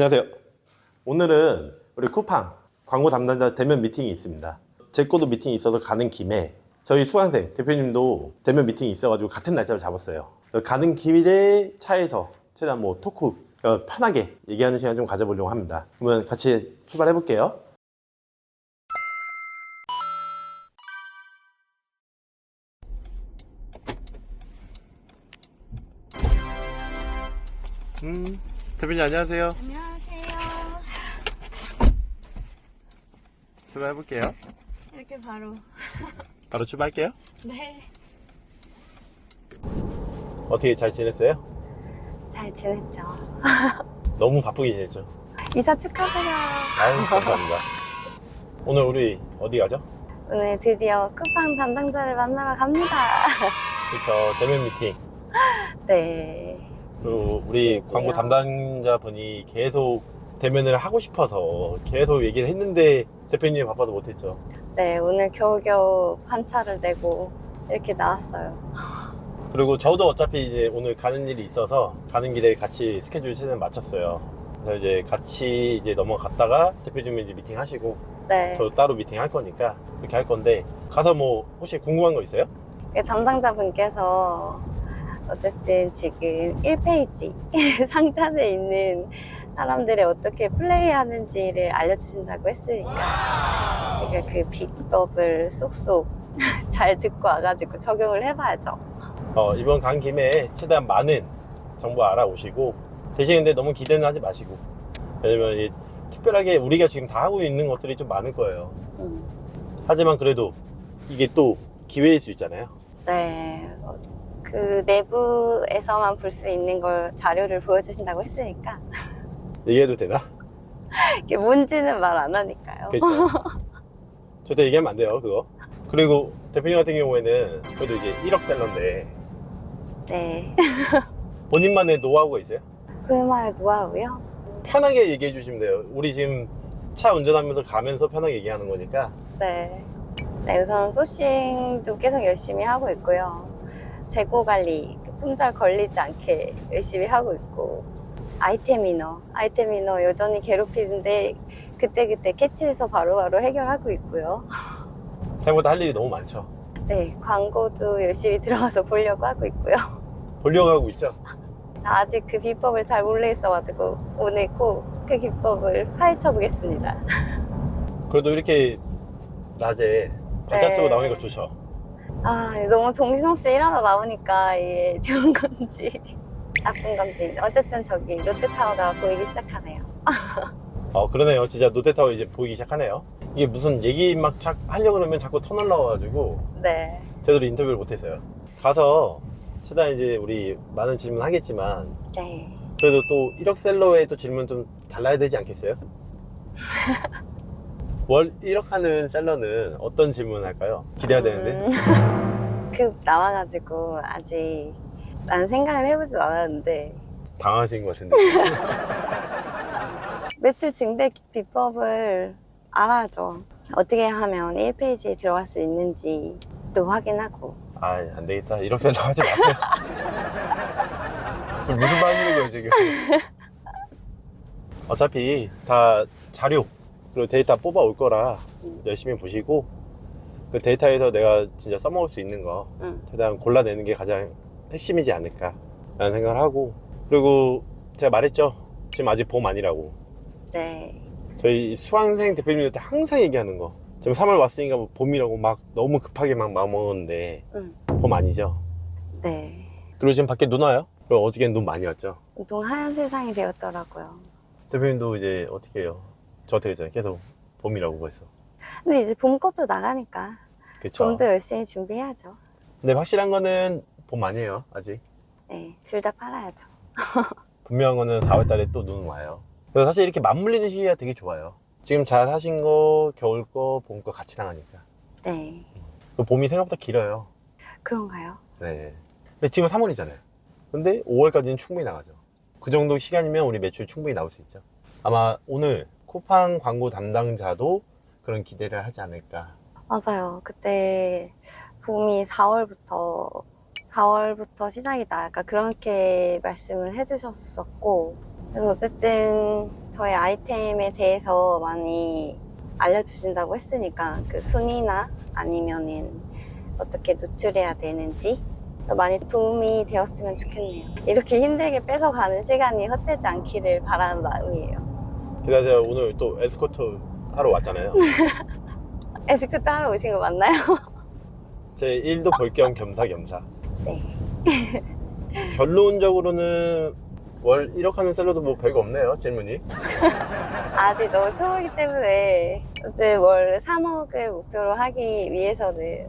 안녕하세요. 오늘은 우리 쿠팡 광고 담당자 대면 미팅이 있습니다. 제 거도 미팅이 있어서 가는 김에 저희 수강생 대표님도 대면 미팅이 있어가지고 같은 날짜를 잡았어요. 가는 길에 차에서 최대한 뭐 토크 어, 편하게 얘기하는 시간 좀 가져보려고 합니다. 그러면 같이 출발해 볼게요. 음, 대표님 안녕하세요. 안녕하세요. 출발해 볼게요. 이렇게 바로. 바로 출발할게요. 네. 어떻게 잘 지냈어요? 잘 지냈죠? 너무 바쁘게 지냈죠? 이사 축하드려요. 아유, 감사합니다. 오늘 우리 어디 가죠? 오늘 드디어 쿠팡 담당자를 만나러 갑니다. 그쵸, 대면 미팅. 네. 그리고 우리. 광고 담당자 분이 계속 대면을 하고 싶어서 계속 얘기를 했는데 대표님이 바빠서 못했죠. 네, 오늘 겨우겨우 판차를 내고 이렇게 나왔어요. 그리고 저도 어차피 이제 오늘 가는 일이 있어서 가는 길에 같이 스케줄 시간 맞췄어요. 그래서 이제 같이 이제 넘어갔다가 대표님이 이제 미팅 하시고 네. 저 따로 미팅 할 거니까 그렇게 할 건데 가서 뭐 혹시 궁금한 거 있어요? 그 담당자분께서 어쨌든 지금 1페이지 상단에 있는 사람들이 어떻게 플레이하는지를 알려주신다고 했으니까 제가 그 비법을 쏙쏙 잘 듣고 와가지고 적용을 해봐야죠. 어, 이번 간 김에 최대한 많은 정보 알아오시고 대신 근데 너무 기대는 하지 마시고 왜냐면 이 특별하게 우리가 지금 다 하고 있는 것들이 좀 많을 거예요 음. 하지만 그래도 이게 또 기회일 수 있잖아요 네. 어, 그 내부에서만 볼 수 있는 걸 자료를 보여주신다고 했으니까 얘기해도 되나? 이게 뭔지는 말 안 하니까요. 그렇죠 절대 얘기하면 안 돼요 그거 그리고 대표님 같은 경우에는 그래도 이제 1억 셀러인데 네. 본인만의 노하우가 있어요? 그말 노하우요? 편하게 얘기해 주시면 돼요 우리 지금 차 운전하면서 가면서 편하게 얘기하는 거니까 네. 네, 우선 소싱도 계속 열심히 하고 있고요. 재고 관리, 품절 걸리지 않게 열심히 하고 있고, 아이템 인어, 아이템 인어 여전히 괴롭히는데, 그때그때 캐치해서 바로 바로 해결하고 있고요. 생각보다 할 일이 너무 많죠 네, 광고도 열심히 들어가서 보려고 하고 있고요. 보려고 하고 있죠 아직 그 비법을 잘 모르겠어가지고, 오늘 꼭그 비법을 파헤쳐 보겠습니다. 그래도 이렇게 낮에 바짝 쓰고 네. 나오니까 좋죠. 아, 너무 정신없이 일하다 나오니까 이게 좋은 건지 나쁜 건지 어쨌든 저기 롯데타워가 보이기 시작하네요. 어 그러네요. 진짜 롯데타워 이제 보이기 시작하네요. 이게 무슨 얘기 막 자, 하려고 그러면 자꾸 터널 나와가지고 네, 제대로 인터뷰를 못했어요. 가서 최대한 이제 우리 많은 질문 하겠지만 네. 그래도 또 1억 셀러의 또 질문 좀 달라야 되지 않겠어요? 월 1억 하는 셀러는 어떤 질문 할까요? 기대가 되는데. 음, 그 나와가지고 아직 난 생각을 해보지 않았는데 당하신 것 같은데. 매출 증대 비법을 알아야죠. 어떻게 하면 1페이지에 들어갈 수 있는지도 확인하고 아, 안 되겠다. 1억 셀러 하지 마세요. 지금 무슨 말 하시는 거예요, 지금? 어차피 다 자료, 그리고 데이터 뽑아 올 거라 열심히 보시고, 그 데이터에서 내가 진짜 써먹을 수 있는 거, 응. 최대한 골라내는 게 가장 핵심이지 않을까, 라는 생각을 하고, 그리고 제가 말했죠. 지금 아직 봄 아니라고. 네, 저희 수강생 대표님한테 항상 얘기하는 거. 지금 3월 왔으니까 뭐 봄이라고 막 너무 급하게 막 마음 먹었는데, 응. 봄 아니죠. 네. 그리고 지금 밖에 눈 와요? 그리고 어저께는 눈 많이 왔죠? 운동 하얀 세상이 되었더라고요. 대표님도 이제 어떻게 해요? 저한테 그잖아요 계속 봄이라고 벌써. 근데 이제 봄 것도 나가니까 그쵸? 봄도 열심히 준비해야죠. 근데 확실한 거는 봄 아니에요, 아직. 네, 둘 다 팔아야죠. 분명한 거는 4월 달에 또 눈 와요. 그래서 사실 이렇게 맞물리는 시기가 되게 좋아요. 지금 잘 하신 거, 겨울 거, 봄 거 같이 나가니까. 네, 그 봄이 생각보다 길어요. 그런가요? 네. 근데 지금 3월이잖아요. 근데 5월까지는 충분히 나가죠. 그 정도 시간이면 우리 매출 충분히 나올 수 있죠. 아마 오늘 쿠팡 광고 담당자도 그런 기대를 하지 않을까. 맞아요. 그때 봄이 4월부터 4월부터 시작이다. 약간 그렇게 말씀을 해주셨었고 그래서 어쨌든 저희 아이템에 대해서 많이 알려주신다고 했으니까 그 순위나 아니면은 어떻게 노출해야 되는지 많이 도움이 되었으면 좋겠네요. 이렇게 힘들게 뺏어가는 시간이 헛되지 않기를 바라는 마음이에요. 제가 오늘 또 에스코트 하러 왔잖아요. 에스쿠트 하러 오신 거 맞나요? 제 일도 볼 겸 겸사겸사. 네. 결론적으로는 월 1억 하는 셀러도 뭐 별거 없네요, 질문이. 아직 너무 초보기 때문에 어쨌든 월 3억을 목표로 하기 위해서는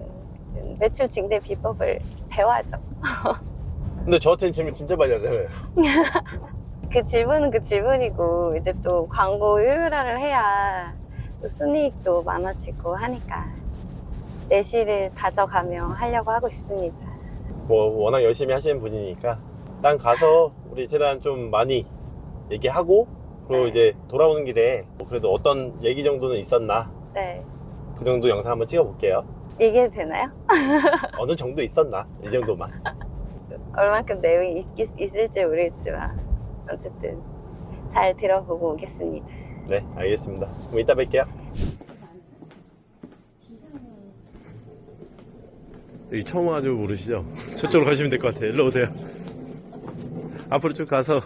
매출 증대 비법을 배워야죠. 근데 저한테는 질문 진짜 많이 하잖아요. 그 질문은 그 질문이고 이제 또 광고 효율화를 해야 또 순이익도 많아지고 하니까 내실을 다져가며 하려고 하고 있습니다. 뭐 워낙 열심히 하시는 분이니까 일단 가서 우리 최대한 좀 많이 얘기하고 그리고 네. 이제 돌아오는 길에 뭐 그래도 어떤 얘기 정도는 있었나 네. 그 정도 영상 한번 찍어볼게요. 얘기해도 되나요? 어느 정도 있었나 이 정도만. 얼만큼 내용이 있, 있을지 모르겠지만 어쨌든 잘 들어보고 오겠습니다. 네, 알겠습니다. 그럼 이따 뵐게요. 여기 처음 와가지고 모르시죠? 저쪽으로 가시면 될 것 같아요. 일로 오세요. 앞으로 쭉 가서.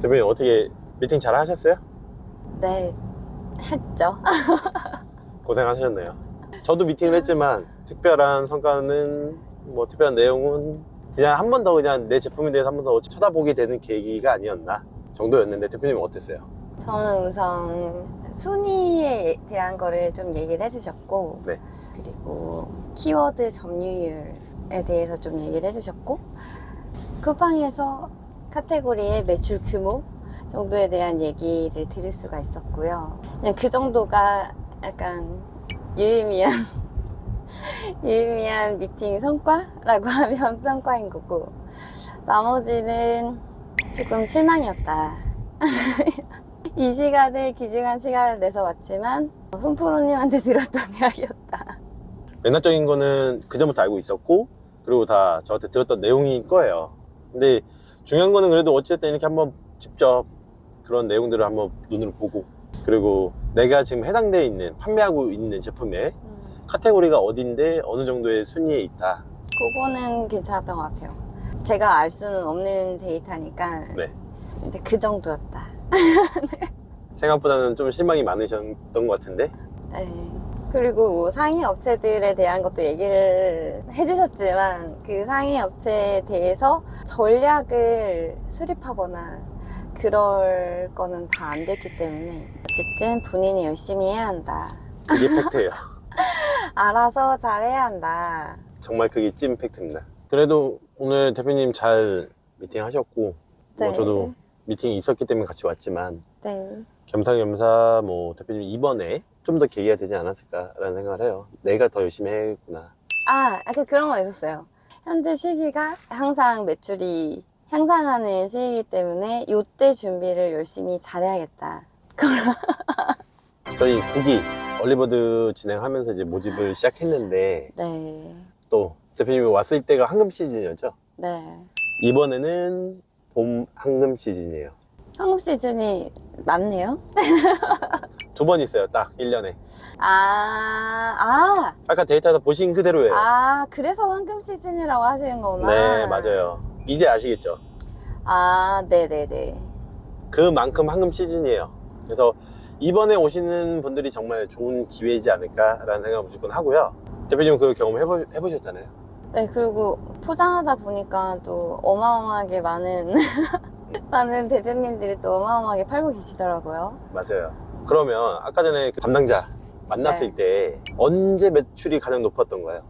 대표님 어떻게 미팅 잘 하셨어요? 네, 했죠. 고생하셨네요. 저도 미팅을 했지만 특별한 성과는 뭐 특별한 내용은 그냥 한 번 더 그냥 내 제품에 대해서 한 번 더 쳐다보게 되는 계기가 아니었나 정도였는데 대표님은 어땠어요? 저는 우선 순위에 대한 거를 좀 얘기를 해주셨고 네. 그리고 키워드 점유율에 대해서 좀 얘기를 해주셨고 쿠팡에서 카테고리의 매출 규모 정도에 대한 얘기를 들을 수가 있었고요. 그냥 그 정도가 약간 유의미한 유의미한 미팅 성과라고 하면 성과인 거고 나머지는 조금 실망이었다. 이 시간을 귀중한 시간을 내서 왔지만 훈프로님한테 들었던 이야기였다. 맥락적인 거는 그 전부터 알고 있었고 그리고 다 저한테 들었던 내용일 거예요. 근데 중요한 거는 그래도 어쨌든 이렇게 한번 직접 그런 내용들을 한번 눈으로 보고 그리고 내가 지금 해당되어 있는 판매하고 있는 제품의 카테고리가 어딘데 어느 정도의 순위에 있다. 그거는 괜찮았던 것 같아요. 제가 알 수는 없는 데이터니까. 네. 근데 그 정도였다. 생각보다는 좀 실망이 많으셨던 것 같은데 네. 그리고 상위 업체들에 대한 것도 얘기를 해주셨지만 그 상위 업체에 대해서 전략을 수립하거나 그럴 거는 다 안 됐기 때문에 어쨌든 본인이 열심히 해야 한다. 그게 팩트예요. 알아서 잘해야 한다. 정말 그게 찐 팩트입니다. 그래도 오늘 대표님 잘 미팅 하셨고 네. 뭐 저도 미팅이 있었기 때문에 같이 왔지만 네. 겸사겸사 뭐 대표님 이번에 좀 더 계기가 되지 않았을까라는 생각을 해요. 내가 더 열심히 해야겠구나. 아, 약간 그런 거 있었어요. 현재 시기가 항상 매출이 향상하는 시기이기 때문에 요때 준비를 열심히 잘해야겠다. 저희 국기 얼리버드 진행하면서 이제 모집을 시작했는데 네. 또 대표님이 왔을 때가 황금 시즌이었죠. 네. 이번에는 봄 황금 시즌이에요. 황금 시즌이 많네요. 두 번 있어요, 딱 1년에. 아, 아, 아까 데이터에서 보신 그대로예요. 아, 그래서 황금 시즌이라고 하시는 거구나. 네, 맞아요. 이제 아시겠죠? 아, 네네네. 그만큼 황금 시즌이에요. 그래서 이번에 오시는 분들이 정말 좋은 기회이지 않을까라는 생각을 무조건 하고요. 대표님 그 경험 해보, 해보셨잖아요. 네, 그리고 포장하다 보니까 또 어마어마하게 많은, 많은 대표님들이 또 어마어마하게 팔고 계시더라고요. 맞아요. 그러면 아까 전에 그 담당자 만났을 네. 때 언제 매출이 가장 높았던 거예요?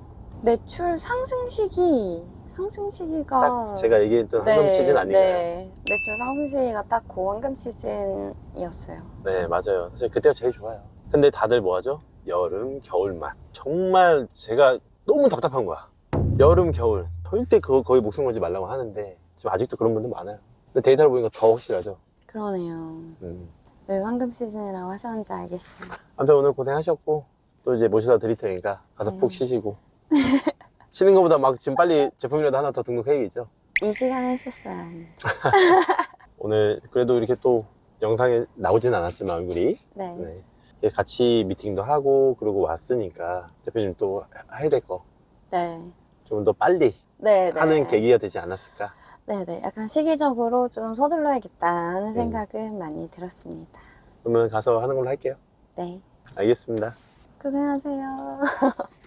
매출 상승 시기, 상승 시기가. 딱 제가 얘기했던 황금 시즌 아닌가요? 네, 매출 상승 시기가 딱 그 황금 시즌이었어요. 네, 맞아요. 사실 그때가 제일 좋아요. 근데 다들 뭐 하죠? 여름, 겨울만. 정말 제가 너무 답답한 거야. 여름, 겨울. 절대 그거 거의 목숨 걸지 말라고 하는데 지금 아직도 그런 분들 많아요. 근데 데이터를 보니까 더 확실하죠. 그러네요. 음. 왜 황금 시즌이라고 하셨는지 알겠어요. 아무튼 오늘 고생하셨고 또 이제 모시다 드릴 테니까 가서 네. 푹 쉬시고 쉬는 것보다 막 지금 빨리 제품이라도 하나 더 등록해야겠죠. 이 시간에 했었어야 하는데. 오늘 그래도 이렇게 또 영상에 나오진 않았지만 얼굴이 네. 네. 같이 미팅도 하고 그러고 왔으니까 대표님 또 해야 될 거 좀더 네. 빨리 네. 네. 하는 계기가 되지 않았을까? 네네. 약간 시기적으로 좀 서둘러야겠다 하는 음. 생각은 많이 들었습니다. 그러면 가서 하는 걸로 할게요. 네. 알겠습니다. 고생하세요.